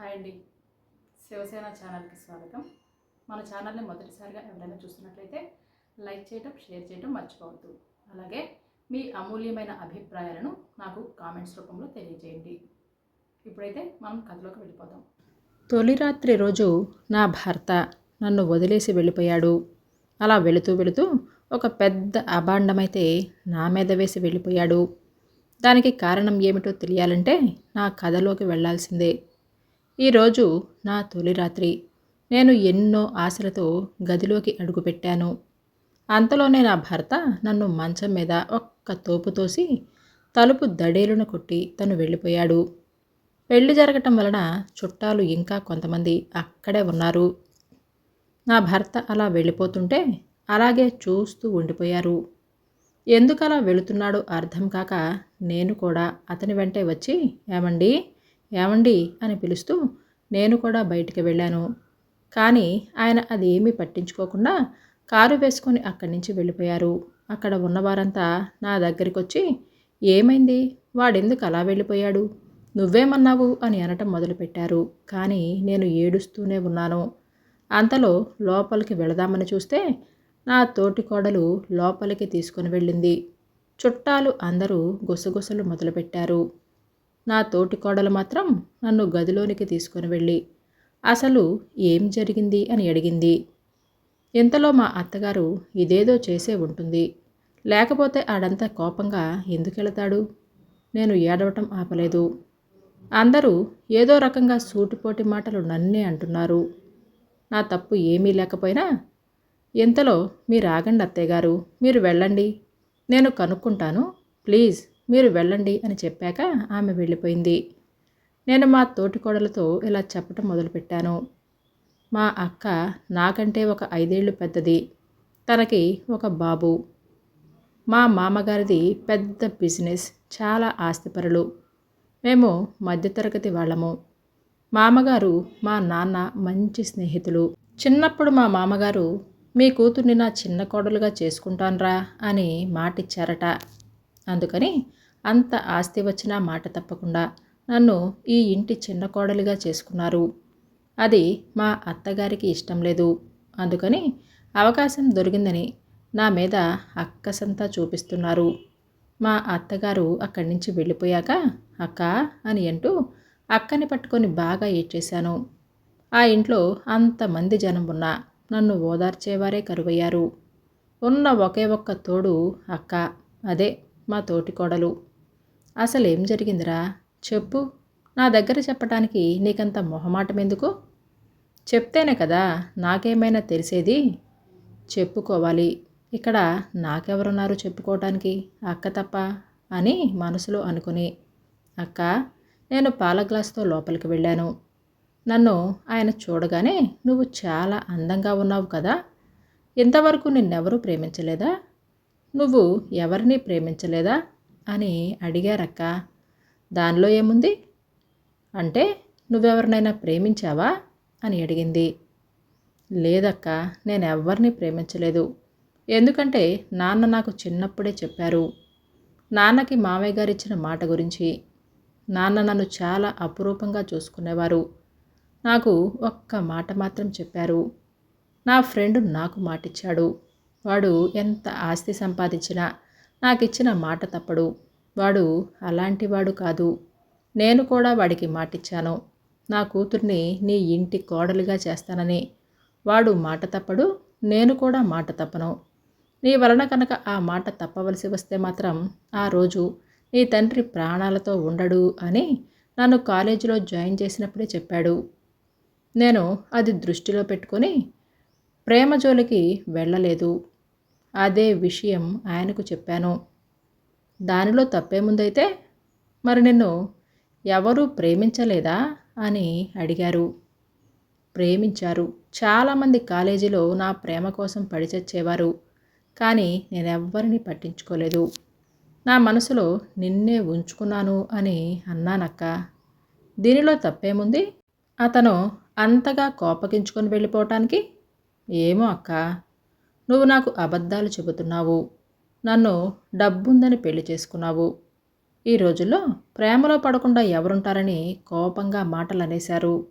Hi అండి. శివసేన ఛానల్కి స్వాగతం. మన ఛానల్ని మొదటిసారిగా ఎవరైనా చూస్తున్నట్లయితే లైక్ చేయటం షేర్ చేయటం మర్చిపోవద్దు. అలాగే మీ అమూల్యమైన అభిప్రాయాలను నాకు కామెంట్స్ రూపంలో తెలియజేయండి. ఇప్పుడైతే మనం కథలోకి వెళ్ళిపోదాం. తొలి రాత్రి రోజు నా భర్త నన్ను వదిలేసి వెళ్ళిపోయాడు. అలా వెళుతూ వెళుతూ ఒక పెద్ద అభాండమైతే నా మీద వేసి వెళ్ళిపోయాడు. దానికి కారణం ఏమిటో తెలియాలంటే నా కథలోకి వెళ్ళాల్సిందే ఈరోజు నా తొలి రాత్రి. నేను ఎన్నో ఆశలతో గదిలోకి అడుగుపెట్టాను. అంతలోనే నా భర్త నన్ను మంచం మీద ఒక్క తోపు తోసి తలుపు దడేలున కొట్టి తను వెళ్ళిపోయాడు. పెళ్ళి జరగటం వలన చుట్టాలు ఇంకా కొంతమంది అక్కడే ఉన్నారు. నా భర్త అలా వెళ్ళిపోతుంటే అలాగే చూస్తూ ఉండిపోయారు. ఎందుకలా వెళుతున్నాడో అర్థం కాక నేను కూడా అతని వెంటే వచ్చి ఏమండి ఏమండి? అని పిలుస్తూ నేను కూడా బయటికి వెళ్ళాను. కానీ ఆయన అది ఏమీ పట్టించుకోకుండా కారు వేసుకొని అక్కడి నుంచి వెళ్ళిపోయారు. అక్కడ ఉన్నవారంతా నా దగ్గరికి వచ్చి ఏమైంది? వాడెందుకు అలా వెళ్ళిపోయాడు? నువ్వేమన్నావు? అని అనటం మొదలుపెట్టారు. కానీ నేను ఏడుస్తూనే ఉన్నాను. అంతలో లోపలికి వెళదామని చూస్తే నా తోటి కోడలు లోపలికి తీసుకుని వెళ్ళింది. చుట్టాలు అందరూ గుసగుసలు మొదలుపెట్టారు. నా తోటి కోడలు మాత్రం నన్ను గదిలోనికి తీసుకుని వెళ్ళి అసలు ఏం జరిగింది? అని అడిగింది. ఇంతలో మా అత్తగారు ఇదేదో చేసే ఉంటుంది. లేకపోతే ఆడంతా కోపంగా ఎందుకు వెళతాడు నేను ఏడవటం ఆపలేదు. అందరూ ఏదో రకంగా సూటిపోటి మాటలు నన్నే అంటున్నారు. నా తప్పు ఏమీ లేకపోయినా ఇంతలో మీరు ఆగండి అత్తయ్య గారు మీరు వెళ్ళండి. నేను కనుక్కుంటాను. ప్లీజ్. మీరు వెళ్ళండి అని చెప్పాక ఆమె వెళ్ళిపోయింది. నేను మా తోటికోడలతో ఇలా చెప్పటం మొదలుపెట్టాను. మా అక్క నాకంటే ఒక ఐదేళ్ళు పెద్దది. తనకి ఒక బాబు. మా మామగారిది పెద్ద బిజినెస్ చాలా ఆస్తిపరులు. మేము మధ్యతరగతి వాళ్ళము. మామగారు మా నాన్న మంచి స్నేహితులు. చిన్నప్పుడు మా మామగారు మీ కూతుర్ని నా చిన్న కోడలుగా చేసుకుంటాన్రా అని మాటిచ్చారట. అందుకని అంత ఆస్తి వచ్చినా మాట తప్పకుండా నన్ను ఈ ఇంటి చిన్న కోడలిగా చేసుకున్నారు. అది మా అత్తగారికి ఇష్టం లేదు. అందుకని అవకాశం దొరికిందని నా మీద అక్కసంతా చూపిస్తున్నారు. మా అత్తగారు అక్కడి నుంచి వెళ్ళిపోయాక అక్క అని అంటూ అక్కని పట్టుకొని బాగా ఏడ్చేశాను. ఆ ఇంట్లో అంతమంది జనం ఉన్నా నన్ను ఓదార్చేవారే కరువయ్యారు. ఉన్న ఒకే ఒక్క తోడు అక్క అదే మా తోటి కోడలు. అసలేం జరిగిందిరా? చెప్పు. నా దగ్గర చెప్పటానికి నీకంత మొహమాటం ఎందుకు చెప్తేనే కదా నాకేమైనా తెలిసేది? చెప్పుకోవాలి. ఇక్కడ నాకెవరున్నారు చెప్పుకోవటానికి అక్క తప్ప అని మనసులో అనుకుని. అక్క నేను పాల గ్లాస్తో లోపలికి వెళ్ళాను. నన్ను ఆయన చూడగానే నువ్వు చాలా అందంగా ఉన్నావు కదా. ఇంతవరకు నిన్నెవరూ ప్రేమించలేదా? నువ్వు ఎవరిని ప్రేమించలేదా? అని అడిగారక్క. దానిలో ఏముంది? అంటే నువ్వెవరినైనా ప్రేమించావా? అని అడిగింది. లేదక్క నేను ఎవరిని ప్రేమించలేదు. ఎందుకంటే నాన్న నాకు చిన్నప్పుడే చెప్పారు. నాన్నకి మామయ్య గారు ఇచ్చిన మాట గురించి. నాన్న నన్ను చాలా అపురూపంగా చూసుకునేవారు. నాకు ఒక్క మాట మాత్రం చెప్పారు. నా ఫ్రెండ్ నాకు మాటిచ్చాడు. వాడు ఎంత ఆస్తి సంపాదించినా నాకు ఇచ్చిన మాట తప్పడు. వాడు అలాంటివాడు కాదు. నేను కూడా వాడికి మాటిచ్చాను. నా కూతుర్ని నీ ఇంటి కోడలుగా చేస్తానని. వాడు మాట తప్పడు నేను కూడా మాట తప్పను. నీ వలన కనుక ఆ మాట తప్పవలసి వస్తే మాత్రం ఆ రోజు నీ తండ్రి ప్రాణాలతో ఉండడు అని నన్ను కాలేజీలో జాయిన్ చేసినప్పుడే చెప్పాడు. నేను అది దృష్టిలో పెట్టుకొని ప్రేమ జోలికి వెళ్ళలేదు. అదే విషయం ఆయనకు చెప్పాను. దానిలో తప్పేముందైతే మరి నిన్ను ఎవరూ ప్రేమించలేదా? అని అడిగారు. ప్రేమించారు. చాలామంది కాలేజీలో నా ప్రేమ కోసం పడిచచ్చేవారు కానీ నేనెవ్వరిని పట్టించుకోలేదు. నా మనసులో నిన్నే ఉంచుకున్నాను అని అన్నానక్క. దీనిలో తప్పేముంది అతను అంతగా కోపగించుకొని వెళ్ళిపోవటానికి? ఏమో అక్క. నువ్వు నాకు అబద్ధాలు చెబుతున్నావు. నన్ను డబ్బుందని పెళ్ళి చేసుకున్నావు. ఈ రోజుల్లో ప్రేమలో పడకుండా ఎవరుంటారని కోపంగా మాటలు అనేశారు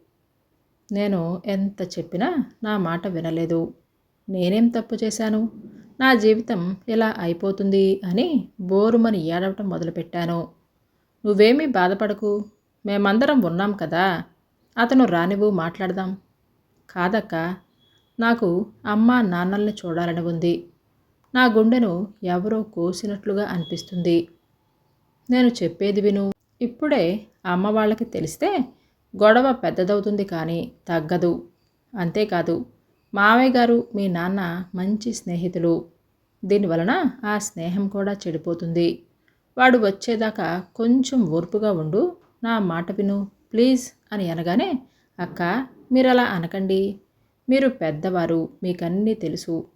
నేను ఎంత చెప్పినా నా మాట వినలేదు. నేనేం తప్పు చేశాను? నా జీవితం ఇలా అయిపోతుంది అని బోరుమని ఏడవటం మొదలుపెట్టాను. నువ్వేమీ బాధపడకు. మేమందరం ఉన్నాం కదా. అతను రానివ్వు మాట్లాడదాం. కాదక్క నాకు అమ్మ నాన్నల్ని చూడాలని ఉంది. నా గుండెను ఎవరో కోసినట్లుగా అనిపిస్తుంది. నేను చెప్పేది విను. ఇప్పుడే అమ్మ వాళ్ళకి తెలిస్తే గొడవ పెద్దదవుతుంది కానీ తగ్గదు. అంతేకాదు మావయ్య గారు మీ నాన్న మంచి స్నేహితులు. దీనివలన ఆ స్నేహం కూడా చెడిపోతుంది. వాడు వచ్చేదాకా కొంచెం ఓర్పుగా ఉండు. నా మాట విను. ప్లీజ్ అని అనగానే అక్క మీరు అలా అనకండి. మీరు పెద్దవారు మీకన్నీ తెలుసు.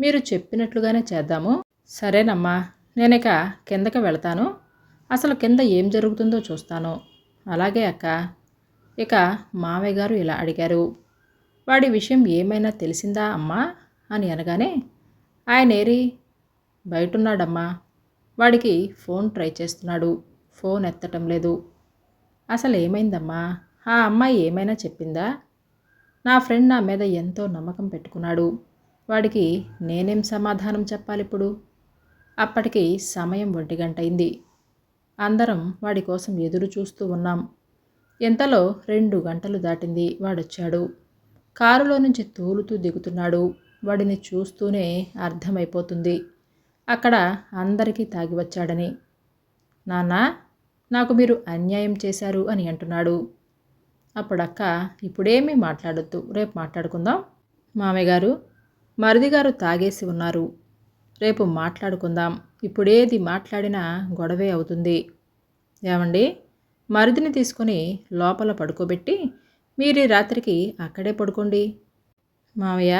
మీరు చెప్పినట్లుగానే చేద్దాము. సరేనమ్మా నేనిక కిందకి వెళతాను. అసలు కింద ఏం జరుగుతుందో చూస్తాను. అలాగే అక్క. ఇక మావయ్య గారు ఇలా అడిగారు. వాడి విషయం ఏమైనా తెలిసిందా అమ్మా? అని అనగానే ఆయన ఏరి బయటున్నాడమ్మా. వాడికి ఫోన్ ట్రై చేస్తున్నాడు. ఫోన్ ఎత్తటం లేదు. అసలు ఏమైందమ్మా? ఆ అమ్మాయి ఏమైనా చెప్పిందా? నా ఫ్రెండ్ నా మీద ఎంతో నమ్మకం పెట్టుకున్నాడు. వాడికి నేనేం సమాధానం చెప్పాలి ఇప్పుడు అప్పటికి సమయం ఒంటి గంట అయింది అందరం వాడి కోసం ఎదురు చూస్తూ ఉన్నాం. ఎంతలో రెండు గంటలు దాటింది వాడొచ్చాడు. కారులో నుంచి తూలుతూ దిగుతున్నాడు. వాడిని చూస్తూనే అర్థమైపోతుంది. అక్కడ అందరికీ తాగి వచ్చాడని. నాన్న నాకు మీరు అన్యాయం చేశారు అని అంటున్నాడు. అప్పుడక్క ఇప్పుడేమీ మాట్లాడొద్దు. రేపు మాట్లాడుకుందాం. మామయ్య గారు మరిది గారు తాగేసి ఉన్నారు. రేపు మాట్లాడుకుందాం. ఇప్పుడేది మాట్లాడినా గొడవే అవుతుంది. ఏమండి? మరిదిని తీసుకొని లోపల పడుకోబెట్టి మీరు ఈ రాత్రికి అక్కడే పడుకోండి. మామయ్య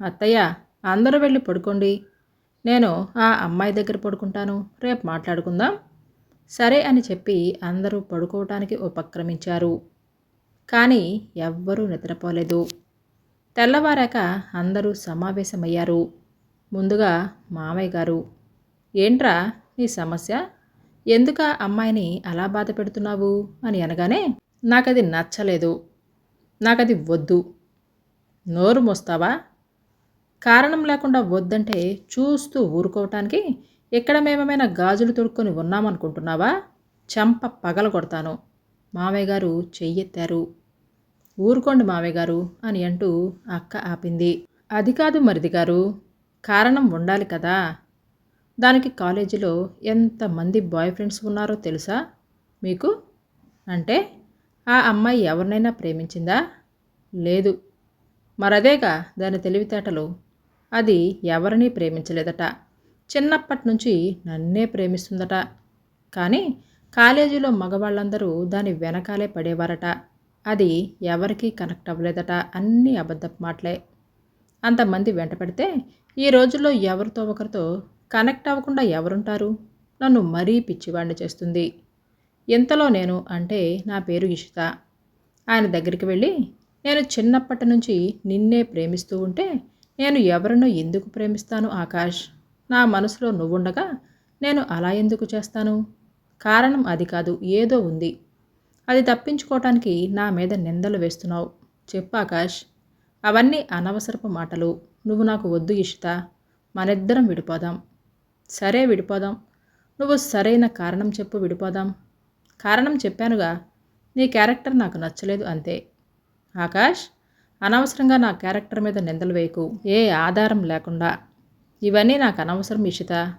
అత్తయ్య అందరూ వెళ్ళి పడుకోండి. నేను ఆ అమ్మాయి దగ్గర పడుకుంటాను. రేపు మాట్లాడుకుందాం. సరే అని చెప్పి అందరూ పడుకోవటానికి ఉపక్రమించారు. కానీ ఎవ్వరూ నిద్రపోలేదు. తెల్లవారాక అందరూ సమావేశమయ్యారు. ముందుగా మామయ్య గారు ఏంట్రా నీ సమస్య? ఎందుక అమ్మాయిని అలా బాధ పెడుతున్నావు? అని అనగానే నాకది నచ్చలేదు. నాకది వద్దు. నోరు మోస్తావా? కారణం లేకుండా వద్దంటే చూస్తూ ఊరుకోవటానికి ఇక్కడ మేమేమైనా గాజులు తొడుక్కొని ఉన్నామనుకుంటున్నావా? చంప పగల కొడతాను మావయ్య గారు చెయ్యెత్తారు. ఊరుకోండి మావయ్య గారు అని అంటూ అక్క ఆపింది. అది కాదు మరిది గారు కారణం ఉండాలి కదా. దానికి కాలేజీలో ఎంతమంది బాయ్ ఫ్రెండ్స్ ఉన్నారో తెలుసా మీకు? అంటే ఆ అమ్మాయి ఎవరినైనా ప్రేమించిందా? లేదు. మరదేగా దాని తెలివితేటలు. అది ఎవరినీ ప్రేమించలేదట. చిన్నప్పటి నుంచి నన్నే ప్రేమిస్తుందట. కానీ కాలేజీలో మగవాళ్ళందరూ దాని వెనకాలే పడేవారట. అది ఎవరికీ కనెక్ట్ అవ్వలేదట. అన్నీ అబద్ధపు మాటలే. అంతమంది వెంట పెడితే ఈ రోజుల్లో ఎవరితో ఒకరితో కనెక్ట్ అవ్వకుండా ఎవరుంటారు? నన్ను మరీ పిచ్చివాడిని చేస్తుంది. ఇంతలో నేను? అంటే నా పేరు ఇషిత. ఆయన దగ్గరికి వెళ్ళి నేను చిన్నప్పటి నుంచి నిన్నే ప్రేమిస్తూ ఉంటే నేను ఎవరినో ఎందుకు ప్రేమిస్తాను ఆకాష్? నా మనసులో నువ్వుండగా నేను అలా ఎందుకు చేస్తాను? కారణం అది కాదు ఏదో ఉంది. అది తప్పించుకోవటానికి నా మీద నిందలు వేస్తున్నావు. చెప్పు ఆకాష్. అవన్నీ అనవసరపు మాటలు. నువ్వు నాకు వద్దు ఇషిత. మనిద్దరం విడిపోదాం. సరే విడిపోదాం. నువ్వు సరైన కారణం చెప్పు విడిపోదాం. కారణం చెప్పానుగా. నీ క్యారెక్టర్ నాకు నచ్చలేదు అంతే. ఆకాష్ అనవసరంగా నా క్యారెక్టర్ మీద నిందలు వేయకు. ఏ ఆధారం లేకుండా. ఇవన్నీ నాకు అనవసరం ఇషిత.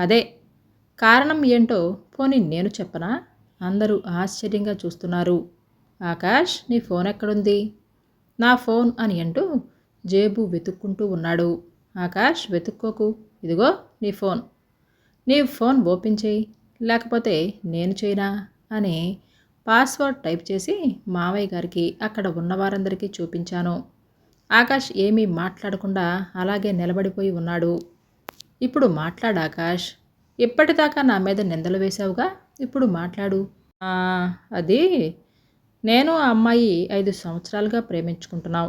అదే. కారణం ఏంటో పోనీ నేను చెప్పనా? అందరూ ఆశ్చర్యంగా చూస్తున్నారు. ఆకాష్ నీ ఫోన్ ఎక్కడుంది? నా ఫోన్ అని అంటూ జేబు వెతుక్కుంటూ ఉన్నాడు. ఆకాష్ వెతుక్కోకు. ఇదిగో నీ ఫోన్. నీ ఫోన్ ఓపెన్ చేయి. లేకపోతే నేను చేయనా? అని పాస్వర్డ్ టైప్ చేసి మావయ్య గారికి అక్కడ ఉన్న వారందరికీ చూపించాను. ఆకాష్ ఏమీ మాట్లాడకుండా అలాగే నిలబడిపోయి ఉన్నాడు. ఇప్పుడు మాట్లాడు ఆకాష్. ఇప్పటిదాకా నా మీద నిందలు వేశావుగా? ఇప్పుడు మాట్లాడు. అది నేను ఆ అమ్మాయి ఐదు సంవత్సరాలుగా ప్రేమించుకుంటున్నాం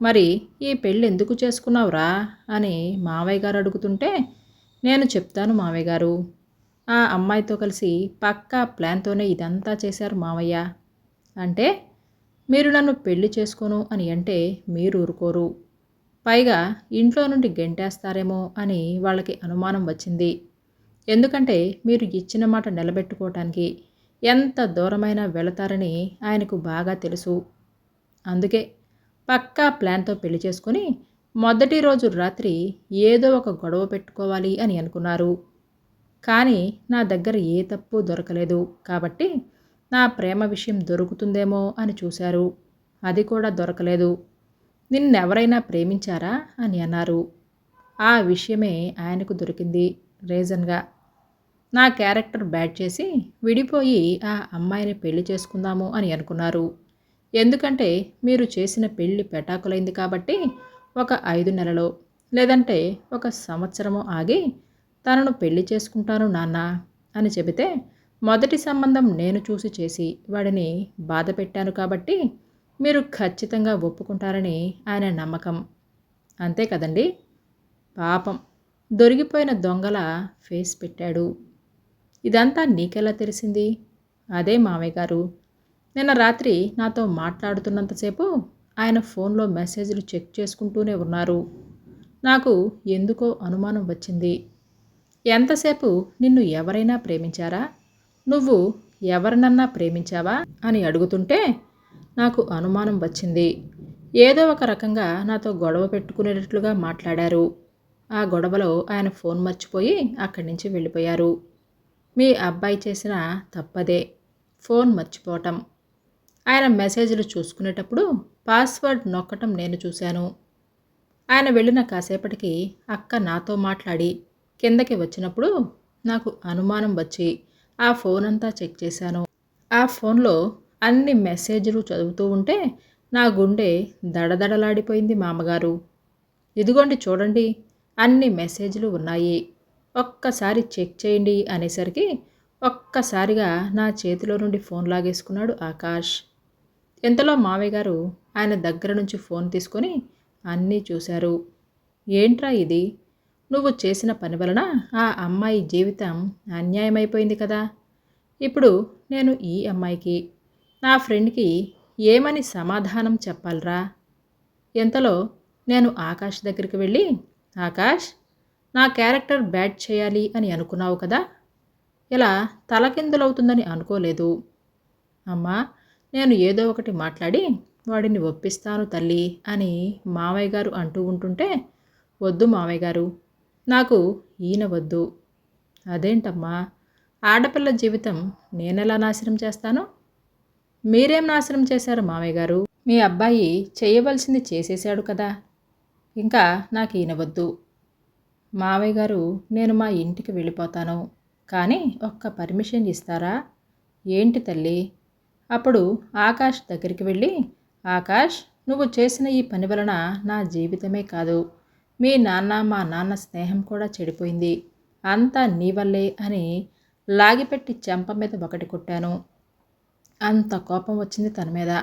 మరి ఈ పెళ్ళి ఎందుకు చేసుకున్నావురా? అని మావయ్య గారు అడుగుతుంటే నేను చెప్తాను మావయ్య గారు ఆ అమ్మాయితో కలిసి పక్కా ప్లాన్తోనే ఇదంతా చేశారు మావయ్య. అంటే మీరు నన్ను పెళ్ళి చేసుకోను అని అంటే మీరు ఊరుకోరు. పైగా ఇంట్లో నుండి గెంటేస్తారేమో అని వాళ్ళకి అనుమానం వచ్చింది. ఎందుకంటే మీరు ఇచ్చిన మాట నిలబెట్టుకోవటానికి ఎంత దూరమైనా వెళతారని ఆయనకు బాగా తెలుసు. అందుకే పక్కా ప్లాన్తో పెళ్ళి చేసుకుని మొదటి రోజు రాత్రి ఏదో ఒక గొడవ పెట్టుకోవాలి అని అనుకున్నారు. కానీ నా దగ్గర ఏ తప్పు దొరకలేదు. కాబట్టి నా ప్రేమ విషయం దొరుకుతుందేమో అని చూశారు. అది కూడా దొరకలేదు. నిన్నెవరైనా ప్రేమించారా అని అన్నారు. ఆ విషయమే ఆయనకు దొరికింది రీజన్గా. నా క్యారెక్టర్ బ్యాడ్ చేసి విడిపోయి ఆ అమ్మాయిని పెళ్ళి చేసుకుందాము అని అనుకున్నారు. ఎందుకంటే మీరు చేసిన పెళ్ళి పెటాకులైంది కాబట్టి ఒక ఐదు నెలలో లేదంటే ఒక సంవత్సరము ఆగి తనను పెళ్ళి చేసుకుంటాను నాన్న అని చెబితే మొదటి సంబంధం నేను చూసి చేసి వాడిని బాధ పెట్టాను కాబట్టి మీరు ఖచ్చితంగా ఒప్పుకుంటారని ఆయన నమ్మకం. అంతే కదండి? పాపం. దొరికిపోయిన దొంగల ఫేస్ పెట్టాడు. ఇదంతా నీకెలా తెలిసింది? అదే మామయ్య గారు. నిన్న రాత్రి నాతో మాట్లాడుతున్నంతసేపు ఆయన ఫోన్లో మెసేజ్లు చెక్ చేసుకుంటూనే ఉన్నారు. నాకు ఎందుకో అనుమానం వచ్చింది. ఎంతసేపు నిన్ను ఎవరైనా ప్రేమించారా? నువ్వు ఎవరినన్నా ప్రేమించావా? అని అడుగుతుంటే నాకు అనుమానం వచ్చింది. ఏదో ఒక రకంగా నాతో గొడవ పెట్టుకునేటట్లుగా మాట్లాడారు. ఆ గొడవలో ఆయన ఫోన్ మర్చిపోయి అక్కడి నుంచి వెళ్ళిపోయారు. మీ అబ్బాయి చేసిన తప్పదే. ఫోన్ మర్చిపోవటం. ఆయన మెసేజ్లు చూసుకునేటప్పుడు పాస్వర్డ్ నొక్కటం నేను చూశాను. ఆయన వెళ్ళిన కాసేపటికి అక్క నాతో మాట్లాడి కిందకి వచ్చినప్పుడు నాకు అనుమానం వచ్చి ఆ ఫోన్ అంతా చెక్ చేశాను. ఆ ఫోన్లో అన్ని మెసేజ్లు చదువుతూ ఉంటే నా గుండె దడదడలాడిపోయింది మామగారు. ఇదిగోండి చూడండి అన్ని మెసేజ్లు ఉన్నాయి. ఒక్కసారి చెక్ చేయండి అనేసరికి ఒక్కసారిగా నా చేతిలో నుండి ఫోన్ లాగేసుకున్నాడు ఆకాష్. ఎంతలో మావయ్య గారు? ఆయన దగ్గర నుంచి ఫోన్ తీసుకొని అన్నీ చూశారు. ఏంట్రా ఇది? నువ్వు చేసిన పని వలన ఆ అమ్మాయి జీవితం అన్యాయమైపోయింది కదా? ఇప్పుడు నేను ఈ అమ్మాయికి నా ఫ్రెండ్కి ఏమని సమాధానం చెప్పాలరా? ఎంతలో నేను ఆకాష్ దగ్గరికి వెళ్ళి ఆకాష్ నా క్యారెక్టర్ బ్యాడ్ చేయాలి అని అనుకున్నావు కదా? ఇలా తలకిందులవుతుందని అనుకోలేదు. అమ్మా నేను ఏదో ఒకటి మాట్లాడి వాడిని ఒప్పిస్తాను తల్లి అని మావయ్య గారు అంటూ ఉంటుంటే వద్దు మావయ్య గారు నాకు ఈయన వద్దు. అదేంటమ్మా ఆడపిల్ల జీవితం నేనెలా నాశనం చేస్తాను? మీరేం నాశనం చేశారు మావయ్య గారు? మీ అబ్బాయి చేయవలసింది చేసేశాడు కదా ఇంకా నాకు ఈయన వద్దు. మావయ్య గారు నేను మా ఇంటికి వెళ్ళిపోతాను. కానీ ఒక్క పర్మిషన్ ఇస్తారా? ఏంటి తల్లి? అప్పుడు ఆకాష్ దగ్గరికి వెళ్ళి ఆకాష్ నువ్వు చేసిన ఈ పని వలన నా జీవితమే కాదు. మీ నాన్న మా నాన్న స్నేహం కూడా చెడిపోయింది. అంతా నీ వల్లే అని లాగిపెట్టి చెంప మీద ఒకటి కొట్టాను. అంత కోపం వచ్చింది తన మీద.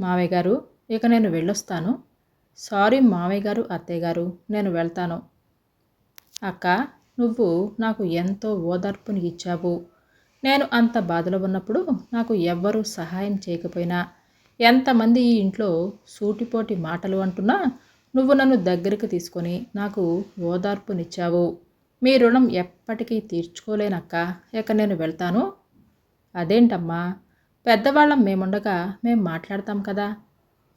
మావయ్య గారు ఇక నేను వెళ్ళొస్తాను. సారీ మావయ్య గారు అత్తయ్య గారు నేను వెళ్తాను. అక్క నువ్వు నాకు ఎంతో ఓదార్పుని ఇచ్చావు నేను అంత బాధలో ఉన్నప్పుడు నాకు ఎవ్వరూ సహాయం చేయకపోయినా ఎంతమంది ఈ ఇంట్లో సూటిపోటి మాటలు అంటున్నా నువ్వు నన్ను దగ్గరికి తీసుకొని నాకు ఓదార్పునిచ్చావు. మీ రుణం ఎప్పటికీ తీర్చుకోలేనక్క ఇక నేను వెళ్తాను. అదేంటమ్మా పెద్దవాళ్ళం మేముండగా మేం మాట్లాడతాం కదా.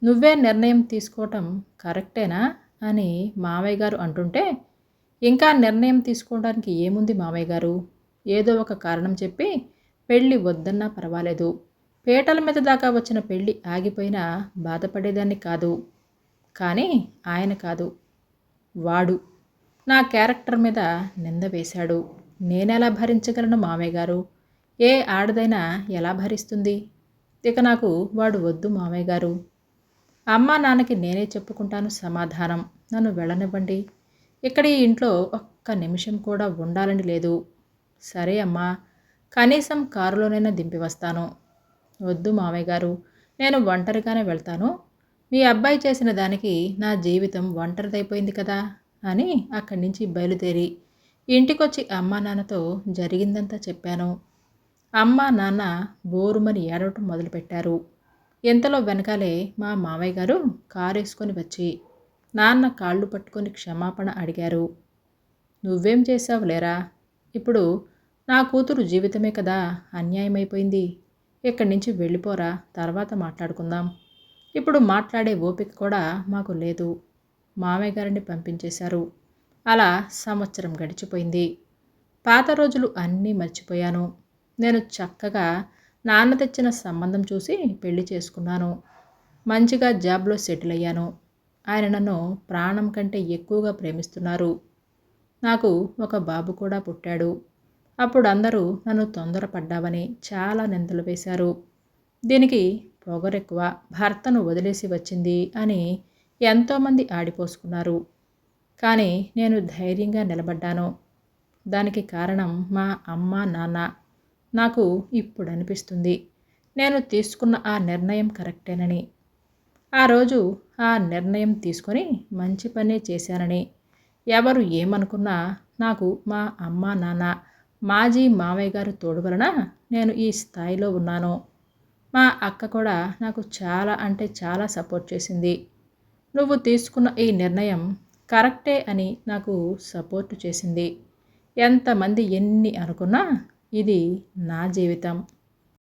నువ్వే నిర్ణయం తీసుకోవటం కరెక్టేనా అని మామయ్య గారు అంటుంటే ఇంకా నిర్ణయం తీసుకోవడానికి ఏముంది మామయ్య గారు? ఏదో ఒక కారణం చెప్పి పెళ్ళి వద్దన్నా పర్వాలేదు. పీటల మీద దాకా వచ్చిన పెళ్ళి ఆగిపోయినా బాధపడేదాన్ని కాదు. కానీ ఆయన కాదు. వాడు. నా క్యారెక్టర్ మీద నింద వేశాడు. నేనెలా భరించగలను మామయ్య గారు? ఏ ఆడదైనా ఎలా భరిస్తుంది? ఇక నాకు వాడు వద్దు మామయ్య గారు. అమ్మ నాన్నకి నేనే చెప్పుకుంటాను సమాధానం. నన్ను వెళ్ళనివ్వండి. ఇక్కడ ఈ ఇంట్లో ఒక్క నిమిషం కూడా ఉండాలని లేదు. సరే అమ్మా కనీసం కారులోనైనా దింపి వస్తాను. వద్దు మామయ్య గారు నేను ఒంటరిగానే వెళ్తాను. మీ అబ్బాయి చేసిన దానికి నా జీవితం ఒంటరిదైపోయింది కదా అని అక్కడి నుంచి బయలుదేరి ఇంటికొచ్చి అమ్మా నాన్నతో జరిగిందంతా చెప్పాను. అమ్మ నాన్న బోరుమని ఏడవటం మొదలుపెట్టారు. ఇంతలో వెనకాలే మా మామయ్య గారు కారు వేసుకొని వచ్చి నాన్న కాళ్ళు పట్టుకొని క్షమాపణ అడిగారు. నువ్వేం చేశావు లేరా? ఇప్పుడు నా కూతురు జీవితమే కదా అన్యాయమైపోయింది. ఇక్కడి నుంచి వెళ్ళిపోరా తర్వాత మాట్లాడుకుందాం. ఇప్పుడు మాట్లాడే ఓపిక కూడా మాకు లేదు. మామయ్య గారిని పంపించేశారు. అలా సంవత్సరం గడిచిపోయింది. పాత రోజులు అన్నీ మర్చిపోయాను. నేను చక్కగా నాన్న తెచ్చిన సంబంధం చూసి పెళ్ళి చేసుకున్నాను. మంచిగా జాబ్లో సెటిల్ అయ్యాను. ఆయన నన్ను ప్రాణం కంటే ఎక్కువగా ప్రేమిస్తున్నారు. నాకు ఒక బాబు కూడా పుట్టాడు. అప్పుడు అందరూ నన్ను తొందరపడ్డావని చాలా నిందలు వేశారు. దీనికి పొగరెక్కువ భర్తను వదిలేసి వచ్చింది అని ఎంతోమంది ఆడిపోసుకున్నారు. కానీ నేను ధైర్యంగా నిలబడ్డాను. దానికి కారణం మా అమ్మ నాన్న. నాకు ఇప్పుడు అనిపిస్తుంది. నేను తీసుకున్న ఆ నిర్ణయం కరెక్టేనని. ఆ రోజు ఆ నిర్ణయం తీసుకొని మంచి పనే చేశానని. ఎవరు ఏమనుకున్నా నాకు మా అమ్మ నాన్న మాజీ మామయ్య గారు తోడు వలన నేను ఈ స్థాయిలో ఉన్నాను. మా అక్క కూడా నాకు చాలా అంటే చాలా సపోర్ట్ చేసింది. నువ్వు తీసుకున్న ఈ నిర్ణయం కరెక్టే అని నాకు సపోర్ట్ చేసింది. ఎంతమంది ఎన్ని అనుకున్నా ఇది నా జీవితం.